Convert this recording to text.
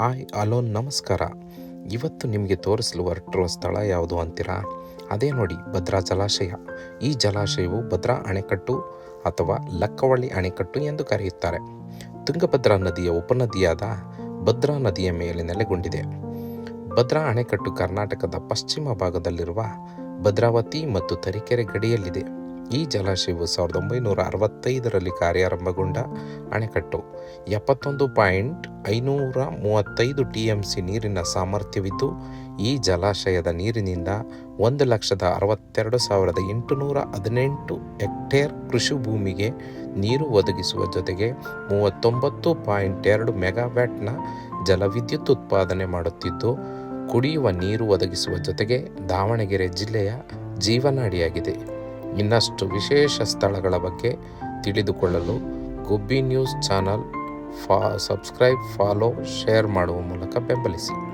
Hi alone ನಮಸ್ಕಾರ. ಇವತ್ತು ನಿಮಗೆ ತೋರಿಸಲು ಹೊರಟಿರುವ ಸ್ಥಳ ಯಾವುದು ಅಂತೀರಾ? ಅದೇ ನೋಡಿ, ಭದ್ರಾ ಜಲಾಶಯ. ಈ ಜಲಾಶಯವು ಭದ್ರಾ ಅಣೆಕಟ್ಟು ಅಥವಾ ಲಕ್ಕವಳ್ಳಿ ಅಣೆಕಟ್ಟು ಎಂದು ಕರೆಯುತ್ತಾರೆ. ತುಂಗಭದ್ರಾ ನದಿಯ ಉಪನದಿಯಾದ ಭದ್ರಾ ನದಿಯ ಮೇಲೆ ನೆಲೆಗೊಂಡಿದೆ. ಭದ್ರಾ ಅಣೆಕಟ್ಟು ಕರ್ನಾಟಕದ ಪಶ್ಚಿಮ ಭಾಗದಲ್ಲಿರುವ ಭದ್ರಾವತಿ ಮತ್ತು ತರೀಕೆರೆ ಗಡಿಯಲ್ಲಿದೆ. ಈ ಜಲಾಶಯವು ಸಾವಿರದ ಒಂಬೈನೂರ ಅರವತ್ತೈದರಲ್ಲಿ ಕಾರ್ಯಾರಂಭಗೊಂಡ ಅಣೆಕಟ್ಟು. ಎಪ್ಪತ್ತೊಂದು ಪಾಯಿಂಟ್ ಐನೂರ ಮೂವತ್ತೈದು ಟಿ ಎಂ ಸಿ ನೀರಿನ ಸಾಮರ್ಥ್ಯವಿದ್ದು, ಈ ಜಲಾಶಯದ ನೀರಿನಿಂದ ಒಂದು ಲಕ್ಷದ ಅರವತ್ತೆರಡು ಸಾವಿರದ ಎಂಟುನೂರ ಹದಿನೆಂಟು ಹೆಕ್ಟೇರ್ ಕೃಷಿ ಭೂಮಿಗೆ ನೀರು ಒದಗಿಸುವ ಜೊತೆಗೆ ಮೂವತ್ತೊಂಬತ್ತು ಪಾಯಿಂಟ್ ಎರಡು ಮೆಗಾವ್ಯಾಟ್ನ ಜಲವಿದ್ಯುತ್ ಉತ್ಪಾದನೆ ಮಾಡುತ್ತಿದ್ದು, ಕುಡಿಯುವ ನೀರು ಒದಗಿಸುವ ಜೊತೆಗೆ ದಾವಣಗೆರೆ ಜಿಲ್ಲೆಯ ಜೀವನಾಡಿಯಾಗಿದೆ. ಇನ್ನಷ್ಟು ವಿಶೇಷ ಸ್ಥಳಗಳ ಬಗ್ಗೆ ತಿಳಿದುಕೊಳ್ಳಲು ಗುಬ್ಬಿ ನ್ಯೂಸ್ ಚಾನಲ್ ಫಾ ಸಬ್ಸ್ಕ್ರೈಬ್ ಫಾಲೋ ಶೇರ್ ಮಾಡುವ ಮೂಲಕ ಬೆಂಬಲಿಸಿ.